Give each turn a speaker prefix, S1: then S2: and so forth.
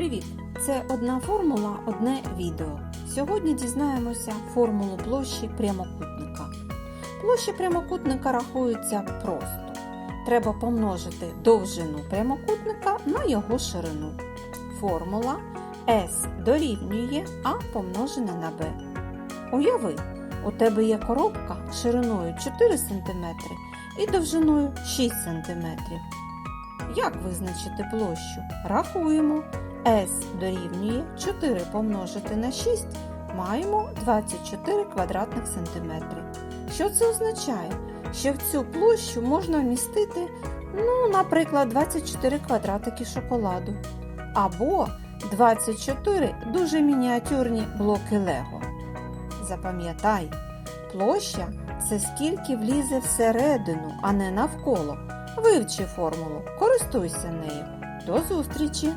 S1: Привіт! Це одна формула, одне відео. Сьогодні дізнаємося формулу площі прямокутника. Площа прямокутника рахується просто. Треба помножити довжину прямокутника на його ширину. Формула S дорівнює А помножене на Б. Уяви, у тебе є коробка шириною 4 см і довжиною 6 см. Як визначити площу? Рахуємо. S дорівнює 4 помножити на 6 маємо 24 квадратних сантиметри. Що це означає? Що в цю площу можна вмістити, ну, наприклад, 24 квадратики шоколаду. Або 24 дуже мініатюрні блоки Лего. Запам'ятай, площа це скільки влізе всередину, а не навколо. Вивчи формулу, користуйся нею. До зустрічі!